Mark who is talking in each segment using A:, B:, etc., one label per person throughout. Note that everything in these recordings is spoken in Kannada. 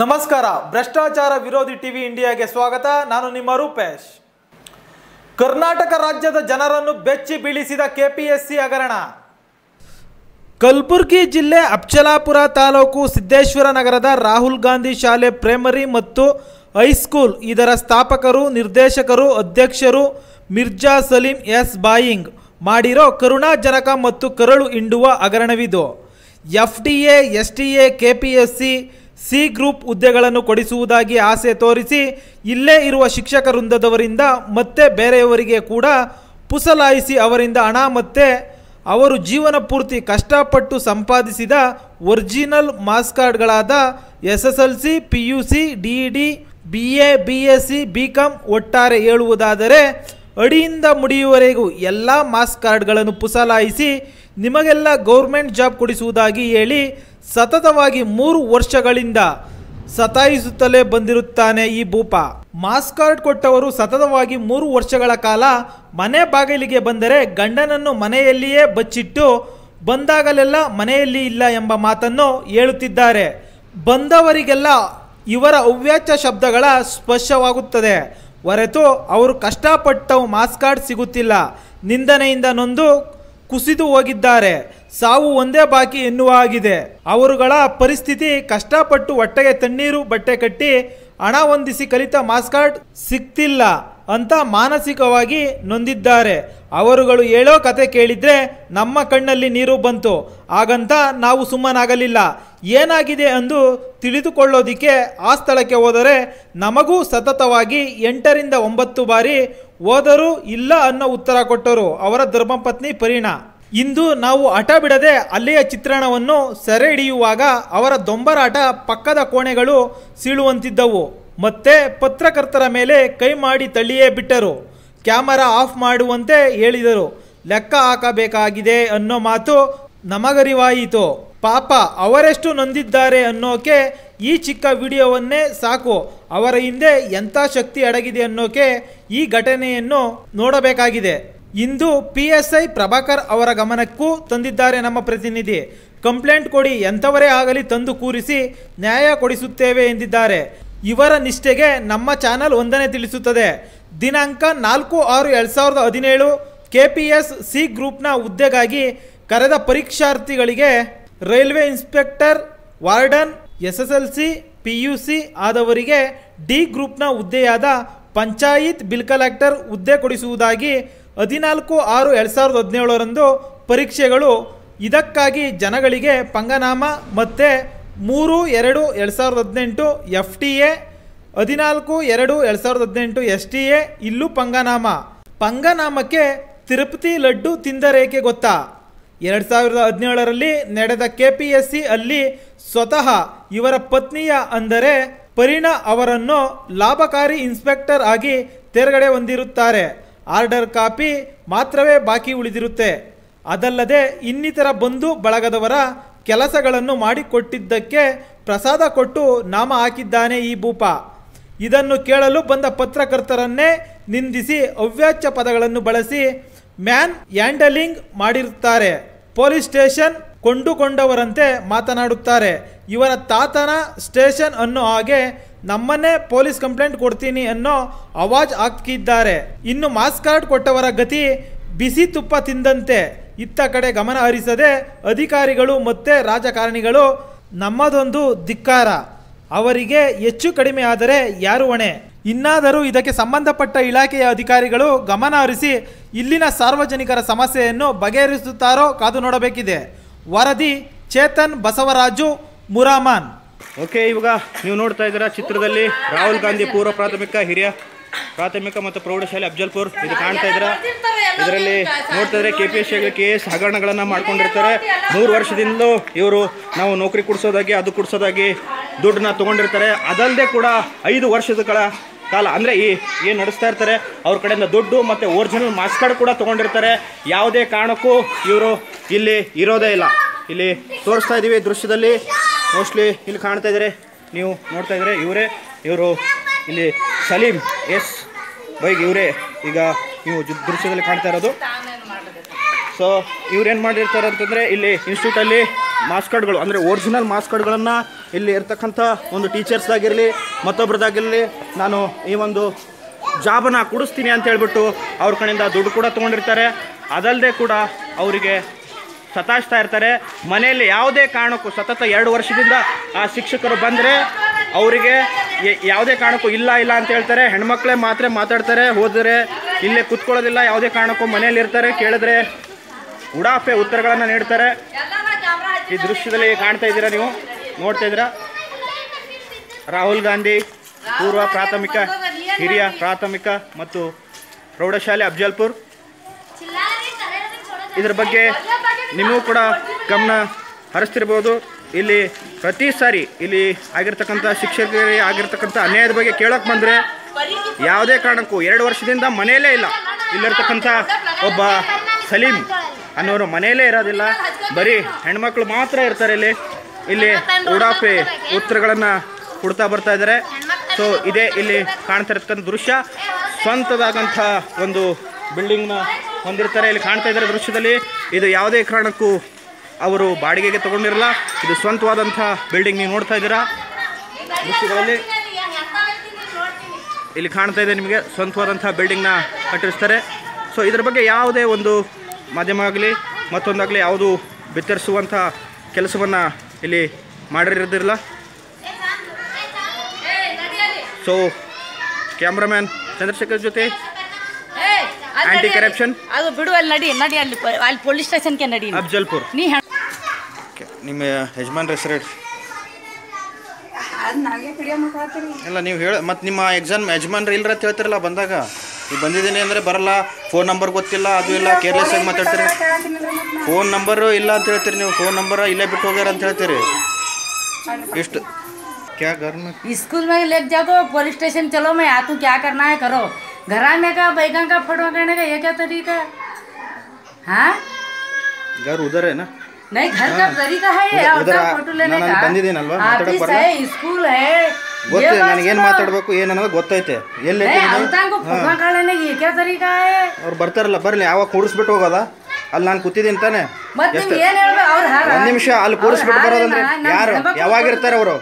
A: ನಮಸ್ಕಾರ, ಭ್ರಷ್ಟಾಚಾರ ವಿರೋಧಿ ಟಿವಿ ಇಂಡಿಯಾಗೆ ಸ್ವಾಗತ. ನಾನು ನಿಮ್ಮ ರೂಪೇಶ್. ಕರ್ನಾಟಕ ರಾಜ್ಯದ ಜನರನ್ನು ಬೆಚ್ಚಿ ಬೀಳಿಸಿದ ಕೆಪಿಎಸ್ಸಿ ಹಗರಣ. ಕಲಬುರಗಿ ಜಿಲ್ಲೆ ಅಪ್ಚಲಾಪುರ ತಾಲೂಕು ಸಿದ್ದೇಶ್ವರ ನಗರದ ರಾಹುಲ್ ಗಾಂಧಿ ಶಾಲೆ ಪ್ರೈಮರಿ ಮತ್ತು ಹೈಸ್ಕೂಲ್ ಇದರ ಸ್ಥಾಪಕರು, ನಿರ್ದೇಶಕರು, ಅಧ್ಯಕ್ಷರು ಮಿರ್ಜಾ ಸಲೀಂ ಎಸ್ ಬಾಯಿಂಗ್. ಮಾಡಿರೋ ಕರುಣಾಜನಕ ಮತ್ತು ಕರಳು ಹಿಂಡುವ ಹಗರಣವಿದು. F D A, S T A K P S C C group ಹುದ್ದೆಗಳನ್ನು ಕೊಡಿಸುವುದಾಗಿ ಆಸೆ ತೋರಿಸಿ ಇಲ್ಲೇ ಇರುವ ಶಿಕ್ಷಕ ವೃಂದದವರಿಂದ ಮತ್ತೆ ಬೇರೆಯವರಿಗೆ ಕೂಡ ಪುಸಲಾಯಿಸಿ ಅವರಿಂದ ಹಣ ಮತ್ತೆ ಅವರು ಜೀವನ ಪೂರ್ತಿ ಕಷ್ಟಪಟ್ಟು ಸಂಪಾದಿಸಿದ original marks ಕಾರ್ಡ್ಗಳಾದ S S L C P U C, D D, B A, B S C, B com ಒಟ್ಟಾರೆ ಹೇಳುವುದಾದರೆ ಅಡಿಯಿಂದ ಮುಡಿಯುವವರೆಗೂ ಎಲ್ಲ ಮಾಸ್ ಕಾರ್ಡ್ಗಳನ್ನು ಪುಸಲಾಯಿಸಿ ನಿಮಗೆಲ್ಲ ಗೌರ್ಮೆಂಟ್ ಜಾಬ್ ಕೊಡಿಸುವುದಾಗಿ ಹೇಳಿ ಸತತವಾಗಿ ಮೂರು ವರ್ಷಗಳಿಂದ ಸತಾಯಿಸುತ್ತಲೇ ಬಂದಿರುತ್ತಾನೆ ಈ ಭೂಪ. ಮಾಸ್ ಕಾರ್ಡ್ ಕೊಟ್ಟವರು ಸತತವಾಗಿ ಮೂರು ವರ್ಷಗಳ ಕಾಲ ಮನೆ ಬಾಗಿಲಿಗೆ ಬಂದರೆ ಗಂಡನನ್ನು ಮನೆಯಲ್ಲಿಯೇ ಬಚ್ಚಿಟ್ಟು ಬಂದಾಗಲೆಲ್ಲ ಮನೆಯಲ್ಲಿ ಇಲ್ಲ ಎಂಬ ಮಾತನ್ನು ಹೇಳುತ್ತಿದ್ದಾರೆ. ಬಂದವರಿಗೆಲ್ಲ ಇವರ ಅವ್ಯಾಚ್ಯ ಶಬ್ದಗಳ ಸ್ಪರ್ಶವಾಗುತ್ತದೆ. ಹೊರತು ಅವರು ಕಷ್ಟಪಟ್ಟವು ಮಾಸ್ ಕಾರ್ಡ್ ಸಿಗುತ್ತಿಲ್ಲ. ನಿಂದನೆಯಿಂದ ನೊಂದು ಕುಸಿದು ಹೋಗಿದ್ದಾರೆ. ಸಾವು ಒಂದೇ ಬಾಕಿ ಎನ್ನುವ ಆಗಿದೆ. ಅವರುಗಳ ಪರಿಸ್ಥಿತಿ ಕಷ್ಟಪಟ್ಟು ಹೊಟ್ಟೆಗೆ ತಣ್ಣೀರು, ಬಟ್ಟೆ ಕಟ್ಟಿ, ಹಣ ಹೊಂದಿಸಿ ಕಲಿತ ಮಾಸ್ಕಾರ್ಡ್ ಸಿಕ್ತಿಲ್ಲ ಅಂತ ಮಾನಸಿಕವಾಗಿ ನೊಂದಿದ್ದಾರೆ. ಅವರುಗಳು ಹೇಳೋ ಕತೆ ಕೇಳಿದ್ರೆ ನಮ್ಮ ಕಣ್ಣಲ್ಲಿ ನೀರು ಬಂತು. ಹಾಗಂತ ನಾವು ಸುಮ್ಮನಾಗಲಿಲ್ಲ. ಏನಾಗಿದೆ ಎಂದು ತಿಳಿದುಕೊಳ್ಳೋದಿಕ್ಕೆ ಆ ಸ್ಥಳಕ್ಕೆ ಹೋದರೆ ನಮಗೂ ಸತತವಾಗಿ ಎಂಟರಿಂದ ಒಂಬತ್ತು ಬಾರಿ ಹೋದರೂ ಇಲ್ಲ ಅನ್ನೋ ಉತ್ತರ ಕೊಟ್ಟರು ಅವರ ಧರ್ಮಪತ್ನಿ ಪರಿಣಾ. ಇಂದು ನಾವು ಹಠ ಬಿಡದೆ ಅಲ್ಲಿಯ ಚಿತ್ರಣವನ್ನು ಸೆರೆ ಹಿಡಿಯುವಾಗ ಅವರ ದೊಂಬರಾಟ ಪಕ್ಕದ ಕೋಣೆಗಳು ಸೀಳುವಂತಿದ್ದವು. ಮತ್ತೆ ಪತ್ರಕರ್ತರ ಮೇಲೆ ಕೈ ಮಾಡಿ ತಳ್ಳಿಯೇ ಬಿಟ್ಟರು. ಕ್ಯಾಮರಾ ಆಫ್ ಮಾಡುವಂತೆ ಹೇಳಿದರು. ಲೆಕ್ಕ ಹಾಕಬೇಕಾಗಿದೆ ಅನ್ನೋ ಮಾತು ನಮಗರಿವಾಯಿತು. ಪಾಪ, ಅವರೆಷ್ಟು ನೊಂದಿದ್ದಾರೆ ಅನ್ನೋಕೆ ಈ ಚಿಕ್ಕ ವಿಡಿಯೋವನ್ನೇ ಸಾಕು. ಅವರ ಹಿಂದೆ ಎಂಥ ಶಕ್ತಿ ಅಡಗಿದೆ ಅನ್ನೋಕೆ ಈ ಘಟನೆಯನ್ನು ನೋಡಬೇಕಾಗಿದೆ. ಇಂದು ಪಿ ಎಸ್ ಐ ಪ್ರಭಾಕರ್ ಅವರ ಗಮನಕ್ಕೂ ತಂದಿದ್ದಾರೆ ನಮ್ಮ ಪ್ರತಿನಿಧಿ. ಕಂಪ್ಲೇಂಟ್ ಕೊಡಿ, ಎಂಥವರೇ ಆಗಲಿ ತಂದು ಕೂರಿಸಿ ನ್ಯಾಯ ಕೊಡಿಸುತ್ತೇವೆ ಎಂದಿದ್ದಾರೆ. ಇವರ ನಿಷ್ಠೆಗೆ ನಮ್ಮ ಚಾನಲ್ ಒಂದನೇ ತಿಳಿಸುತ್ತದೆ. ದಿನಾಂಕ ನಾಲ್ಕು ಆರು ಎರಡು ಸಾವಿರದ ಹದಿನೇಳು ಕೆ ಪಿ ಎಸ್ ಸಿ ಗ್ರೂಪ್ನ ಹುದ್ದೆಗಾಗಿ ಕರೆದ ಪರೀಕ್ಷಾರ್ಥಿಗಳಿಗೆ railway inspector warden, S S L C, P U C ಆದವರಿಗೆ D ಗ್ರೂಪ್ನ ಹುದ್ದೆಯಾದ ಪಂಚಾಯತ್ ಬಿಲ್ ಕಲೆಕ್ಟರ್ ಹುದ್ದೆ ಕೊಡಿಸುವುದಾಗಿ ಹದಿನಾಲ್ಕು ಆರು ಎರಡು ಸಾವಿರದ ಹದಿನೇಳರಂದು ಪರೀಕ್ಷೆಗಳು ಇದಕ್ಕಾಗಿ ಜನಗಳಿಗೆ ಪಂಗನಾಮ ಮತ್ತು ಮೂರು ಎರಡು ಎರಡು ಸಾವಿರದ ಹದಿನೆಂಟು ಎಫ್ ಟಿ ಎ, ಹದಿನಾಲ್ಕು ಎರಡು ಎರಡು ಸಾವಿರದ ಹದಿನೆಂಟು ಎಸ್ ಟಿ ಎ ಇಲ್ಲೂ ಪಂಗನಾಮ. ಪಂಗನಾಮಕ್ಕೆ ತಿರುಪತಿ ಲಡ್ಡು ತಿಂದರೇಕೆ ಗೊತ್ತಾ? ಎರಡು ಸಾವಿರದ ಹದಿನೇಳರಲ್ಲಿ ನಡೆದ ಕೆ ಪಿ ಎಸ್ ಸಿ ಅಲ್ಲಿ ಸ್ವತಃ ಇವರ ಪತ್ನಿಯ ಅಂದರೆ ಪರಿಣಾ ಅವರನ್ನು ಲಾಭಕಾರಿ ಇನ್ಸ್ಪೆಕ್ಟರ್ ಆಗಿ ತೇರ್ಗಡೆ ಹೊಂದಿರುತ್ತಾರೆ. ಆರ್ಡರ್ ಕಾಪಿ ಮಾತ್ರವೇ ಬಾಕಿ ಉಳಿದಿರುತ್ತೆ. ಅದಲ್ಲದೆ ಇನ್ನಿತರ ಬಂಧು ಬಳಗದವರ ಕೆಲಸಗಳನ್ನು ಮಾಡಿಕೊಟ್ಟಿದ್ದಕ್ಕೆ ಪ್ರಸಾದ ಕೊಟ್ಟು ನಾಮ ಹಾಕಿದ್ದಾನೆ ಈ ಭೂಪ. ಇದನ್ನು ಕೇಳಲು ಬಂದ ಪತ್ರಕರ್ತರನ್ನೇ ನಿಂದಿಸಿ ಅವ್ಯಾಚ್ಯ ಪದಗಳನ್ನು ಬಳಸಿ ಮ್ಯಾನ್ ಹ್ಯಾಂಡಲಿಂಗ್ ಮಾಡಿರುತ್ತಾರೆ. ಪೊಲೀಸ್ ಸ್ಟೇಷನ್ ಕೊಂಡುಕೊಂಡವರಂತೆ ಮಾತನಾಡುತ್ತಾರೆ. ಇವರ ತಾತನ ಸ್ಟೇಷನ್ ಅನ್ನೋ ಹಾಗೆ ನಮ್ಮನ್ನೇ ಪೊಲೀಸ್ ಕಂಪ್ಲೇಂಟ್ ಕೊಡ್ತೀನಿ ಅನ್ನೋ ಅವಾಜ್ ಹಾಕಿದ್ದಾರೆ ಇನ್ನು ಮಾಸ್ ಕಾರ್ಡ್ ಕೊಟ್ಟವರ ಗತಿ ಬಿಸಿ ತುಪ್ಪ ತಿಂದಂತೆ. ಇತ್ತ ಕಡೆ ಗಮನ ಹರಿಸದೆ ಅಧಿಕಾರಿಗಳು ಮತ್ತೆ ರಾಜಕಾರಣಿಗಳು ನಮ್ಮದೊಂದು ಧಿಕ್ಕಾರ. ಅವರಿಗೆ ಹೆಚ್ಚು ಕಡಿಮೆ ಆದರೆ ಯಾರು ಹೊಣೆ? ಇನ್ನಾದರೂ ಇದಕ್ಕೆ ಸಂಬಂಧಪಟ್ಟ ಇಲಾಖೆಯ ಅಧಿಕಾರಿಗಳು ಗಮನ ಹರಿಸಿ ಇಲ್ಲಿನ ಸಾರ್ವಜನಿಕರ ಸಮಸ್ಯೆಯನ್ನು ಬಗೆಹರಿಸುತ್ತಾರೋ ಕಾದು ನೋಡಬೇಕಿದೆ. ವರದಿ ಚೇತನ್ ಬಸವರಾಜು ಮುರಾಮಾನ್.
B: ಓಕೆ ಇವಾಗ ನೀವು ನೋಡ್ತಾ ಇದ್ದೀರಾ ಚಿತ್ರದಲ್ಲಿ ರಾಹುಲ್ ಗಾಂಧಿ ಪೂರ್ವ ಪ್ರಾಥಮಿಕ ಹಿರಿಯ ಪ್ರಾಥಮಿಕ ಮತ್ತು ಪ್ರೌಢಶಾಲೆ ಅಫಜಲ್ಪುರ್. ಇದು ಕಾಣ್ತಾ ಇದ್ದೀರಾ? ಇದರಲ್ಲಿ ನೋಡ್ತಾ ಇದ್ರೆ K P S K S ಹಗರಣಗಳನ್ನು ಮಾಡ್ಕೊಂಡಿರ್ತಾರೆ. ಮೂರು ವರ್ಷದಿಂದಲೂ ಇವರು ನಾವು ನೌಕರಿ ಕೊಡಿಸೋದಾಗಿ, ಅದು ಕೊಡಿಸೋದಾಗಿ ದುಡ್ಡನ್ನ ತಗೊಂಡಿರ್ತಾರೆ. ಅದಲ್ಲದೆ ಕೂಡ ಐದು ವರ್ಷದ ಕಾಲ ಕಾಲ ಅಂದರೆ ಈ ಏನು ನಡೆಸ್ತಾ ಇರ್ತಾರೆ, ಅವ್ರ ಕಡೆಯಿಂದ ದುಡ್ಡು ಮತ್ತೆ ಒರಿಜಿನಲ್ ಮಾಸ್ ಕಾರ್ಡ್ ಕೂಡ ತಗೊಂಡಿರ್ತಾರೆ. ಯಾವುದೇ ಕಾರಣಕ್ಕೂ ಇವರು ಇಲ್ಲಿ ಇರೋದೇ ಇಲ್ಲ. ಇಲ್ಲಿ ತೋರಿಸ್ತಾ ಇದೀವಿ ದೃಶ್ಯದಲ್ಲಿ. ಮೋಸ್ಟ್ಲಿ ಇಲ್ಲಿ ಕಾಣ್ತಾ ಇದ್ದಾರೆ ನೀವು ನೋಡ್ತಾ ಇದ್ರೆ, ಇವರೇ, ಇವರು ಇಲ್ಲಿ ಸಲೀಂ ಎಸ್ ಬೈಕ್ ಇವರೇ. ಈಗ ನೀವು ದೃಶ್ಯದಲ್ಲಿ ಕಾಣ್ತಾ ಇರೋದು. ಸೊ ಇವ್ರೇನು ಮಾಡಿರ್ತಾರೆ ಅಂತಂದರೆ ಇಲ್ಲಿ ಇನ್ಸ್ಟಿಟ್ಯೂಟಲ್ಲಿ ಮಾಸ್ಕರ್ಡ್ಗಳು ಅಂದರೆ ಒರಿಜಿನಲ್ ಮಾಸ್ ಕಾರ್ಡ್ಗಳನ್ನು ಇಲ್ಲಿ ಇರ್ತಕ್ಕಂಥ ಒಂದು ಟೀಚರ್ಸ್ದಾಗಿರಲಿ ಮತ್ತೊಬ್ಬರದಾಗಿರಲಿ ನಾನು ಈ ಒಂದು ಜಾಬನ್ನು ಕೊಡಿಸ್ತೀನಿ ಅಂತ ಹೇಳ್ಬಿಟ್ಟು ಅವ್ರ ಕಡೆಯಿಂದ ದುಡ್ಡು ಕೂಡ ತೊಗೊಂಡಿರ್ತಾರೆ. ಅದಲ್ಲದೆ ಕೂಡ ಅವರಿಗೆ ಸತಾಯಿಸ್ತಾ ಇರ್ತಾರೆ. ಮನೆಯಲ್ಲಿ ಯಾವುದೇ ಕಾರಣಕ್ಕೂ ಸತತ ಎರಡು ವರ್ಷದಿಂದ ಆ ಶಿಕ್ಷಕರು ಬಂದರೆ ಅವರಿಗೆ ಯಾವುದೇ ಕಾರಣಕ್ಕೂ ಇಲ್ಲ ಇಲ್ಲ ಅಂತ ಹೇಳ್ತಾರೆ. ಹೆಣ್ಮಕ್ಳೇ ಮಾತ್ರ ಮಾತಾಡ್ತಾರೆ, ಹೋದರೆ ಇಲ್ಲೇ ಕುತ್ಕೊಳ್ಳೋದಿಲ್ಲ, ಯಾವುದೇ ಕಾರಣಕ್ಕೂ ಮನೆಯಲ್ಲಿ ಇರ್ತಾರೆ. ಕೇಳಿದ್ರೆ ಉಡಾಫೆ ಉತ್ತರಗಳನ್ನು ನೀಡ್ತಾರೆ. ಈ ದೃಶ್ಯದಲ್ಲಿ ಕಾಣ್ತಾ ಇದ್ದೀರಾ ನೀವು? ನೋಡ್ತಾ ಇದ್ದೀರಾ? ರಾಹುಲ್ ಗಾಂಧಿ, ಪೂರ್ವ ಪ್ರಾಥಮಿಕ, ಹಿರಿಯ ಪ್ರಾಥಮಿಕ ಮತ್ತು ಪ್ರೌಢಶಾಲೆ ಅಫ್ಜಲ್ಪುರ್. ಇದ್ರ ಬಗ್ಗೆ ನಿಮಗೂ ಕೂಡ ಗಮನ ಹರಿಸ್ತಿರ್ಬೋದು. ಇಲ್ಲಿ ಪ್ರತಿ ಸಾರಿ ಇಲ್ಲಿ ಆಗಿರ್ತಕ್ಕಂಥ ಶಿಕ್ಷಕರಿಗೆ ಆಗಿರ್ತಕ್ಕಂಥ ಅನ್ಯಾಯದ ಬಗ್ಗೆ ಕೇಳೋಕೆ ಬಂದರೆ ಯಾವುದೇ ಕಾರಣಕ್ಕೂ ಎರಡು ವರ್ಷದಿಂದ ಮನೆಯಲ್ಲೇ ಇಲ್ಲ. ಇಲ್ಲಿರ್ತಕ್ಕಂಥ ಒಬ್ಬ ಸಲೀಂ ಅನ್ನೋರು ಮನೆಯಲ್ಲೇ ಇರೋದಿಲ್ಲ. ಬರೀ ಹೆಣ್ಮಕ್ಳು ಮಾತ್ರ ಇರ್ತಾರೆ ಇಲ್ಲಿ. ಇಲ್ಲಿ ಉಡಾಫೆ ಉತ್ತರಗಳನ್ನು ಕೊಡ್ತಾ ಬರ್ತಾ ಇದ್ದಾರೆ. ಸೊ ಇದೇ ಇಲ್ಲಿ ಕಾಣ್ತಾ ಇರ್ತಕ್ಕಂಥ ದೃಶ್ಯ. ಸ್ವಂತದಾದಂಥ ಒಂದು ಬಿಲ್ಡಿಂಗ್ನ ಹೊಂದಿರ್ತಾರೆ. ಇಲ್ಲಿ ಕಾಣ್ತಾ ಇದ್ದಾರೆ ದೃಶ್ಯದಲ್ಲಿ. ಇದು ಯಾವುದೇ ಕಾರಣಕ್ಕೂ ಅವರು ಬಾಡಿಗೆಗೆ ತಗೊಂಡಿರಲ್ಲ. ಇದು ಸ್ವಂತವಾದಂಥ ಬಿಲ್ಡಿಂಗ್ ನೀವು ನೋಡ್ತಾ ಇದ್ದೀರಾ. ಇಲ್ಲಿ ಕಾಣ್ತಾ ಇದೆ ನಿಮಗೆ ಸ್ವಂತವಾದಂಥ ಬಿಲ್ಡಿಂಗ್ನ ಕಟ್ಟಿಸ್ತಾರೆ. ಸೊ ಇದ್ರ ಬಗ್ಗೆ ಯಾವುದೇ ಒಂದು ಮಾಧ್ಯಮ ಆಗಲಿ ಮತ್ತೊಂದಾಗಲಿ ಯಾವುದು ಬಿತ್ತರಿಸುವಂಥ ಕೆಲಸವನ್ನು ಇಲ್ಲಿ ಮಾಡಿರೋದಿರಲ್ಲ. ಸೊ ಕ್ಯಾಮ್ರಾಮ್ಯಾನ್ ಚಂದ್ರಶೇಖರ್ ಜೊತೆ Anti corruption?
C: ಅದು ಬಿಡು ಅಲ್ಲಿ ನಡಿ ನಡಿ ಅಲ್ಲಿ ಪ- ಅಲ್ಲಿ ಪೊಲೀಸ್ ಸ್ಟೇಷನ್ಗೆ ನಡಿ ನೀನು.
B: ಅಫ್ಜಲ್ಪುರ್
C: ನೀ ಹೆಣ್-
B: ನಿಮ್ಮ ಯಜಮಾನ್ರ ಹೆಸರು ಹೇಳಿ ಇಲ್ಲ ನೀವು ಹೇಳ ಮತ್ತು ನಿಮ್ಮ ಎಕ್ಸಾಮ್ ಯಜಮಾನ್ರು ಇಲ್ಲರ ಅಂತ ಹೇಳ್ತಿರಲ್ಲ ಬಂದಾಗ ನೀವು ಬಂದಿದ್ದೀನಿ ಅಂದರೆ ಬರಲ್ಲ ಫೋನ್ ನಂಬರ್ ಗೊತ್ತಿಲ್ಲ ಅದು ಇಲ್ಲ ಕೇರ್ಲೆಸ್ ಆಗಿ ಮಾತಾಡ್ತೀರಿ ಫೋನ್ ನಂಬರು ಇಲ್ಲ ಅಂತ ಹೇಳ್ತೀರಿ ನೀವು ಫೋನ್ ನಂಬರ್ ಇಲ್ಲೇ ಬಿಟ್ಟು ಹೋಗ್ಯಾರ ಅಂತ ಹೇಳ್ತೀರಿ ಎಷ್ಟು ಕ್ಯಾ घर में
C: स्कूल में लेके जाओ तो पुलिस स्टेशन चलो मैं आ तू क्या करना है करो घरा में का बैगन का फोटो करने का ये क्या तरीका है हाँ
B: घर उधर है ना
C: नहीं घर का तरीका है ये
B: उधर- उधर
C: आपका
B: आ-
C: फोटो लेने
B: ನಾನು
C: का
B: ಬಂದಿದ್ದೀನಲ್ವಾ, ಮಾತಾಡಕ್
C: ऑफिस
B: ಬರಲ್ಲ?
C: है स्कूल है
B: ಗೊತ್ತಿದೆ
C: ये बात
B: ನನಗೇನು
C: सुनो।
B: ಮಾತಾಡಬೇಕು ಏನು ಅನ್ನೋದು ಗೊತ್ತೈತೆ ಎಲ್ಲಿ
C: नहीं अवतार को फोटो का लेने की ये क्या तरीका है
B: ಅವ್ರು ಬರ್ತಾರಲ್ಲ ಬರಲಿ ಯಾವಾಗ ಕೂಡಿಸ್ಬಿಟ್ಟು ಹೋಗೋದ ಅಲ್ಲಿ ನಾನು ಕೂತಿದ್ದೀನಿ ತಾನೆ
C: ಮತ್
B: ಎಷ್ಟು
C: ನಿಮ್ಗೆ ಏನ್ ಹೇಳ್ಬೇಕು ಅವ್ರ ಹಾರ
B: ಒಂದ್ ನಿಮಿಷ ಅಲ್ಲಿ ಕೂರಿಸ್ಬಿಟ್ಟು ಬರೋದಂದ್ರೆ ಯಾರು ಯಾವಾಗ ಇರ್ತಾರೆ ಅವರು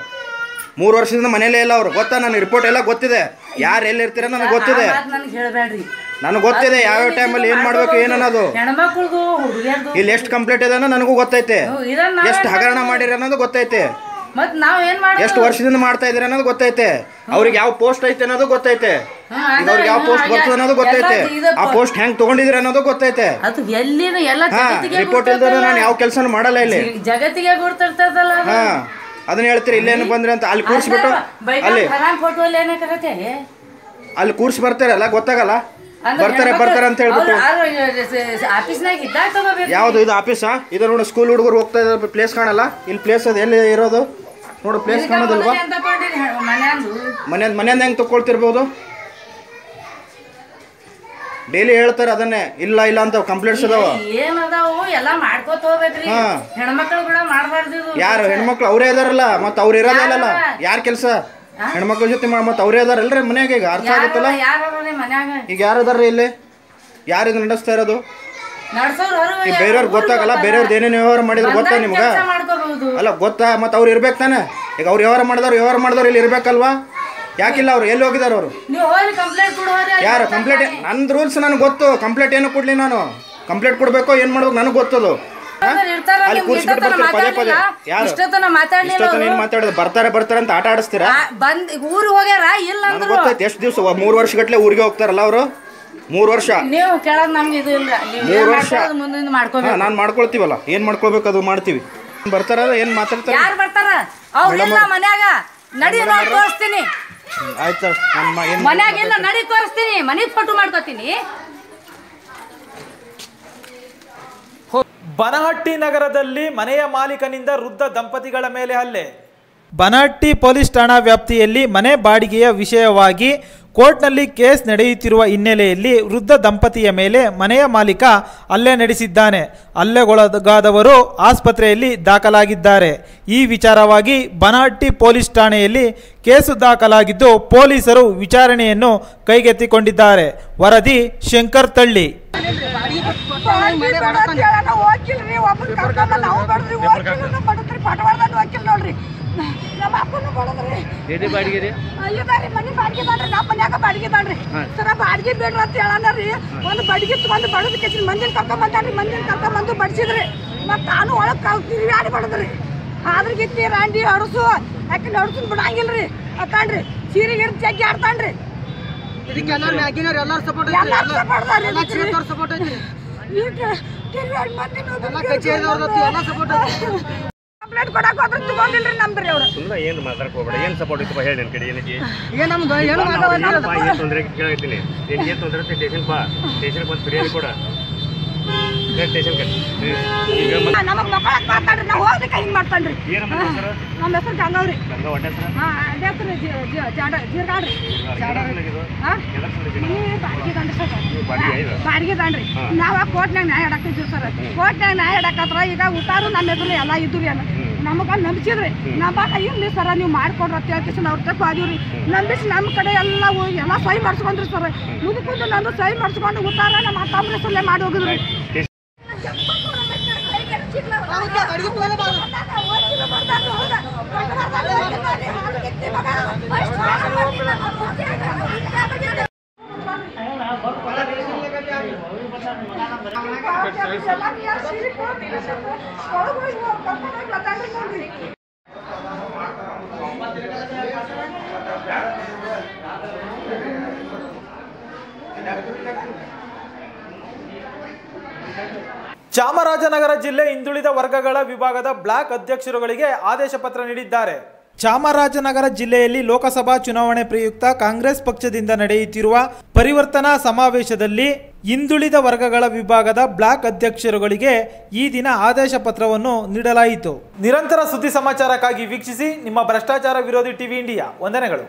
B: ಮೂರು ವರ್ಷದಿಂದ ಮನೇಲೇ ಇಲ್ಲ ಅವ್ರು. ಗೊತ್ತಾ ನನ್ನ ರಿಪೋರ್ಟ್ ಎಲ್ಲ ಗೊತ್ತಿದೆ. ಯಾರು ಎಲ್ಲಿರ್ತೀರ ನನಗೆ ಗೊತ್ತಿದೆ.
C: ನನಗೆ ಹೇಳಬೇಡ್ರಿ.
B: ನನಗೆ ಗೊತ್ತಿದೆ ಯಾವ್ಯಾವ ಟೈಮಲ್ಲಿ ಏನು ಮಾಡಬೇಕು ಏನು ಅನ್ನೋದು
C: ಹೆಣ್ಮಕ್ಳದು ಹುಡುಗಿಯರ್ದು
B: ಇಲ್ಲಿ ಎಷ್ಟು ಕಂಪ್ಲೀಟ್ ಇದೆ ಅನ್ನೋ ನನಗೂ ಗೊತ್ತೈತೆ.
C: ಇದನ್ನ
B: ಎಷ್ಟು ಹಗರಣ ಮಾಡಿರ ಅನ್ನೋದು ಗೊತ್ತೈತೆ.
C: ಮತ್ ನಾವ್ ಏನ್ ಮಾಡಿ
B: ಎಷ್ಟು ವರ್ಷದಿಂದ ಮಾಡ್ತಾ ಇದ್ರೆ ಅನ್ನೋದು ಗೊತ್ತೈತೆ. ಅವ್ರಿಗೆ ಯಾವ ಪೋಸ್ಟ್ ಐತೆ ಅನ್ನೋದು ಗೊತ್ತೈತೆ. ಈಗ ಅವ್ರಿಗೆ ಯಾವ ಪೋಸ್ಟ್ ಬರ್ತದೆ ಅನ್ನೋದು ಗೊತ್ತೈತೆ. ಆ ಪೋಸ್ಟ್ ಹೆಂಗ್ ತಗೊಂಡಿದ್ರಿ ಅನ್ನೋದು ಗೊತ್ತೈತೆ.
C: ಅದು ಎಲ್ಲ
B: ರಿಪೋರ್ಟ್ ಇಲ್ದ ನಾನು ಯಾವ ಕೆಲಸ ಮಾಡಲ್ಲ ಇಲ್ಲಿ.
C: ಜಗತ್ತಿಗೆ ಗುರ್ತಿರ್ತದಲ್ಲ
B: ಹಾ. ಅದನ್ನ ಹೇಳ್ತೀರಿ ಇಲ್ಲೇನು ಬಂದ್ರಿ ಅಂತ ಅಲ್ಲಿ ಕೂರಿಸ್ಬಿಟ್ಟು ಅಲ್ಲಿ ಅಲ್ಲಿ ಕೂರ್ಸಿ ಬರ್ತಾರಲ್ಲ ಗೊತ್ತಾಗಲ್ಲ? ಬರ್ತಾರೆ ಬರ್ತಾರೆ ಅಂತ ಹೇಳ್ಬಿಟ್ಟು. ಯಾವ್ದು ಇದು ಆಫೀಸಾ? ಇದು ನೋಡು ಸ್ಕೂಲ್ ಹುಡುಗರು ಹೋಗ್ತಾ ಇದ್ದಾರೆ ಪ್ಲೇಸ್ ಕಾಣಲ್ಲ? ಇಲ್ಲಿ ಪ್ಲೇಸ್ ಅದ ಎಲ್ಲಿ ಇರೋದು? ನೋಡು ಪ್ಲೇಸ್ ಕಾಣೋದಲ್ವಾ? ಮನೆ ಮನೆಯಿಂದ ಹೆಂಗೆ ತಗೊಳ್ತಿರ್ಬೋದು ಡೈಲಿ ಹೇಳ್ತಾರೆ ಅದನ್ನೇ ಇಲ್ಲ ಇಲ್ಲ ಅಂತ ಕಂಪ್ಲೇಂಟ್ಸ್ ಅದಾವ.
C: ಏನ್ ಅದಾವು ಎಲ್ಲ ಮಾಡ್ಕೋತ ಹೋಗ್ಬೇಕ್ರಿ.
B: ಹಾ.
C: ಹೆಣ್ಮಕ್ಳು ಕೂಡ ಮಾಡ್ಬಾರ್ದು
B: ಯಾರು ಹೆಣ್ಮಕ್ಳು ಅವರೇ ಇದಾರಲ್ಲ ಮತ್ತೆ ಅವ್ರು ಇರೋದೇ ಇಲ್ಲಲ್ಲ. ಯಾರ ಕೆಲಸ? ಹೆಣ್ಮಕ್ಳ ಜೊತೆ ಮತ್ತೆ ಅವರೇ ಇದಾರಲ್ರಿ ಮನ್ಯಾಗ ಈಗ? ಅರ್ಥ ಆಗುತ್ತಲ್ಲ? ಈಗ ಯಾರು ಇದಾರ ಇಲ್ಲಿ? ಯಾರು ಇದು ನಡೆಸ್ತಾ ಇರೋದು? ಬೇರೆಯವ್ರಿಗೆ ಗೊತ್ತಾಗಲ್ಲ ಬೇರೆಯವ್ರದ್ದು ಏನೇನು ವ್ಯವಹಾರ ಮಾಡಿದ್ರು ಗೊತ್ತಾ ನಿಮ್ಗೆ? ಅಲ್ಲ ಗೊತ್ತಾ? ಮತ್ತೆ ಅವ್ರು ಇರ್ಬೇಕು ತಾನೆ. ಈಗ ಅವ್ರು ವ್ಯವಹಾರ ಮಾಡಿದವ್ರು ವ್ಯವಹಾರ ಮಾಡಿದವ್ರು ಇಲ್ಲಿ ಇರ್ಬೇಕಲ್ವಾ? ಯಾಕಿಲ್ಲ ಅವ್ರು? ಎಲ್ಲಿ ಹೋಗಿದಾರ ಅವರು? ಯಾರು? ಕಂಪ್ಲೇಂಟ್ ನನ್ನ ರೂಲ್ಸ್ ನನಗೆ ಗೊತ್ತು. ಕಂಪ್ಲೇಂಟ್ ಏನು ಕೊಡ್ಲಿ ನಾನು? ಕಂಪ್ಲೇಂಟ್ ಕೊಡಬೇಕು ಏನು ಮಾಡ್ಬೇಕು ನನಗೆ ಗೊತ್ತದು. ಅಲ್ಲಿ ಕೂರ್ಸ್ಬಿಟ್ಟು ಬರ್ತೀರಿ? ಪದೇ ಪದೇ? ಯಾರು?
C: ಇಷ್ಟೊತ್ತನ.
B: ಏನು ಮಾತಾಡೋದು? ಬರ್ತಾರೆ ಬರ್ತಾರೆ ಅಂತ ಆಟ ಆಡಿಸ್ತೀರಾ?
C: ಊರು ಬಂದ್ ಊರಿಗೆ ಹೋಗ್ಯಾರ? ಇಲ್ಲ
B: ನನಗೆ ಗೊತ್ತೈತೆ ಎಷ್ಟು ದಿವಸ ಮೂರು ವರ್ಷಗಟ್ಲೆ ಊರಿಗೆ ಹೋಗ್ತಾರಲ್ಲ ಅವರು? ಮೂರು ವರ್ಷ.
C: ನೀವು ಕೇಳೋದು ನಮ್ಗೆ ಇದು ಇಲ್ಲ.
B: ಮೂರು ವರ್ಷ.
C: ಮುಂದಿನ ಮಾಡ್ಕೋಬೇಕು.
B: ನಾನು ಮಾಡ್ಕೊಳ್ತೀವಲ್ಲ. ಏನು ಮಾಡ್ಕೊಳ್ಬೇಕು ಅದು ಮಾಡ್ತೀವಿ. ಬರ್ತಾರ ಏನು ಮಾತಾಡ್ತಾರೆ?
C: ಯಾರು ಬರ್ತಾರ? ಅವ್ರು ಇಲ್ಲ ಮನ್ಯಾಗ. ನಡಿ ನೋಡಿ ತೋರಿಸ್ತೀನಿ.
B: ಆಯ್ತು ನನ್ನ
C: ಮನ್ಯಾಗ ಇಲ್ಲ ನಡಿ ತೋರಿಸ್ತೀನಿ. ಮನೆಗೆ ಫೋಟೋ ಮಾಡ್ಕೋತೀನಿ.
A: ಬನಹಟ್ಟಿ ನಗರದಲ್ಲಿ ಮನೆಯ ಮಾಲೀಕನಿಂದ ವೃದ್ಧ ದಂಪತಿಗಳ ಮೇಲೆ ಹಲ್ಲೆ. ಬನಹಟ್ಟಿ ಪೊಲೀಸ್ ಠಾಣಾ ವ್ಯಾಪ್ತಿಯಲ್ಲಿ ಮನೆ ಬಾಡಿಗೆಯ ವಿಷಯವಾಗಿ ಕೋರ್ಟ್ನಲ್ಲಿ ಕೇಸ್ ನಡೆಯುತ್ತಿರುವ ಹಿನ್ನೆಲೆಯಲ್ಲಿ ವೃದ್ಧ ದಂಪತಿಯ ಮೇಲೆ ಮನೆಯ ಮಾಲೀಕ ಹಲ್ಲೆ ನಡೆಸಿದ್ದಾನೆ. ಹಲ್ಲೆಗೊಳಗಾದವರು ಆಸ್ಪತ್ರೆಯಲ್ಲಿ ದಾಖಲಾಗಿದ್ದಾರೆ. ಈ ವಿಚಾರವಾಗಿ ಬನಹಟ್ಟಿ ಪೊಲೀಸ್ ಠಾಣೆಯಲ್ಲಿ ಕೇಸು ದಾಖಲಾಗಿದ್ದು ಪೊಲೀಸರು ವಿಚಾರಣೆಯನ್ನು ಕೈಗೆತ್ತಿಕೊಂಡಿದ್ದಾರೆ. ವರದಿ ಶಂಕರ್ ತಳ್ಳಿ.
D: ನಮ್ಮ
B: ಎದೆ ಬಾಡಿಗೆ ರೀ
D: ಇದಾರಿ ಮನೆ ಬಾಡಿಗೆ ಇದಾನ್ರಿ ನಮ್ಮ ಮನ್ಯಾಗ ಬಾಡಿಗೆ ಇದಾನ್ರಿ ಸರ ಬಾಡಿಗೆ ಬೇಡ್ರಿ ಅಂತ ಹೇಳಣ್ರಿ ಒಂದು ಬಡಿಗೆ ತಗೊಂಡು ಬಡದು ಕೆಚ್ಚಿನ ಮಂದಿನ ಕರ್ಕೊಂಡ್ ಬಂದಾನ್ರಿ ಮಂದಿನ ಕರ್ಕೊಂಬಂದು ಬಡಿಸಿದ್ರಿ. ಮತ್ತೆ ನಾನು ಒಳಗೆ ಕಲ್ ತಿರುಗಾಡಿ ಬಡದ್ರಿ. ಆದ್ರ ಗಿತ್ತಿ ರಾಂಡಿ ಅಡಸು ಯಾಕೆ ನಡ್ಸುನ್ ಬಿಡಂಗಿಲ್ರಿ. ಅತ್ತಾನ್ರಿ ಸೀರೆ ಗಿರ್ ಜಗ್ಗಿ ಆಡ್ತಾನ್ರಿ.
E: ಇದಕ್ಕೆಲ್ಲ ಮ್ಯಾಗಿನವ್ರು ಎಲ್ಲಾರು ಸಪೋರ್ಟ್
D: ಎಲ್ಲಾರು support
E: ಎಲ್ಲ ಕ್ಷೇತ್ರದವ್ರು ಸಪೋರ್ಟ್ ಐತಿ ಎಲ್ಲ ಕಚೇರಿದವ್ರದ್ದು ಎಲ್ಲ ಸಪೋರ್ಟ್ ಐತಿ
D: ಕಂಪ್ಲೇಂಟ್ ಕೊಡಕ್ ಹೋದ್ರೆ ತಗೊಂಡಿಲ್ರಿ ನಮ್ದ್ರಿ ಅವ್ರು.
B: ಸುಮ್ಮನೆ ಏನು ಮಾತಾಡಕ್ ಹೋಗ್ಬೇಡ ಏನು ಸಪೋರ್ಟ್ ಇತ್ತು ಹೇಳಿ ನನ್ನ ಕಡೆ ಏನೈತಿ
E: ಏನ್ ನಮ್ದು ಏನು
B: ಏನು ತೊಂದರೆ ಕೇಳ್ತೀನಿ ನೀನು ಏನು ತೊಂದರೆ ಸ್ಟೇಷನ್ ಬಾ ಸ್ಟೇಷನ್ಗೆ ಬಂದು ಫಿರ್ಯಾದಿ ಕೊಡ. ಸ್ಟೇಷನ್ ಈಗ
D: ನಮಗ್ ಮಕ್ಕಳಕ್ ಮಾತಾಡ್ರಿ ನಾವು ಹೋಗಿ ಹಿಂಗ್ ಮಾಡ್ತಾನ್ರಿ.
B: ಏನು
D: ನಮ್ಮ ಹೆಸರು? ಗಂಗವ್ರಿ.
B: ಗಂಗಾ ಹೆಸರು?
D: ಹಾ ಅದೇ ಹೆಸರು ಜೀರ್ಗಾಡ್ರಿ. ಹಾ? ಈ ಬಾಡಿಗೆ ದಂಡ್ರಿ ಸರ್.
B: ಬಾಡಿಗೆ ಐದು?
D: ಬಾಡಿಗೆ ದಂಡ್ರಿ. ನಾವ ಕೋರ್ಟ್ನಾಗ ನ್ಯಾಯ ಇಡಕ್ತಿದ್ವಿ ಸರ್. ಕೋರ್ಟ್ನಾಗ ನ್ಯಾಯ ಇಡಕತ್ರ ಈಗ ಊಟಾರು ನಮ್ಮ ಹೆಸರು ಎಲ್ಲ ಇದ್ದು ರೀ ಅಲ್ಲ ನಮಗ ನಂಬಿಸಿದ್ರಿ. ನಮ್ಮ ಇರ್ಲಿ ಸರ ನೀವು ಮಾಡ್ಕೊಡ್ರಿ ಅಂತ ಹೇಳ್ಕಿಸಿ ಅವ್ರ ತಕ್ಕ ನಂಬಿಸಿ ನಮ್ಮ ಕಡೆ ಎಲ್ಲ ಎಲ್ಲ ಸಹಿ ಮಾಡಿಸ್ಕೊಂಡ್ರಿ ಸರ್. ಮುಗಿಕೊಂಡು ನಂದು ಸಹಿ ಮಾಡಿಸ್ಕೊಂಡು ಊಟಾರ ನಮ್ಮ ತಮ್ಮ ಹೆಸರಲ್ಲೇ ಮಾಡಿ ಹೋಗಿದ್ರಿ.
A: ಚಾಮರಾಜನಗರ ಜಿಲ್ಲೆ ಹಿಂದುಳಿದ ವರ್ಗಗಳ ವಿಭಾಗದ ಬ್ಲಾಕ್ ಅಧ್ಯಕ್ಷರುಗಳಿಗೆ ಆದೇಶ ಪತ್ರ ನೀಡಿದ್ದಾರೆ. ಚಾಮರಾಜನಗರ ಜಿಲ್ಲೆಯಲ್ಲಿ ಲೋಕಸಭಾ ಚುನಾವಣೆ ಪ್ರಯುಕ್ತ ಕಾಂಗ್ರೆಸ್ ಪಕ್ಷದಿಂದ ನಡೆಯುತ್ತಿರುವ ಪರಿವರ್ತನಾ ಸಮಾವೇಶದಲ್ಲಿ ಹಿಂದುಳಿದ ವರ್ಗಗಳ ವಿಭಾಗದ ಬ್ಲಾಕ್ ಅಧ್ಯಕ್ಷರುಗಳಿಗೆ ಈ ದಿನ ಆದೇಶ ಪತ್ರವನ್ನು ನೀಡಲಾಯಿತು. ನಿರಂತರ ಸುದ್ದಿ ಸಮಾಚಾರಕ್ಕಾಗಿ ವೀಕ್ಷಿಸಿ ನಿಮ್ಮ ಭ್ರಷ್ಟಾಚಾರ ವಿರೋಧಿ ಟಿವಿ ಇಂಡಿಯಾ. ವಂದನೆಗಳು.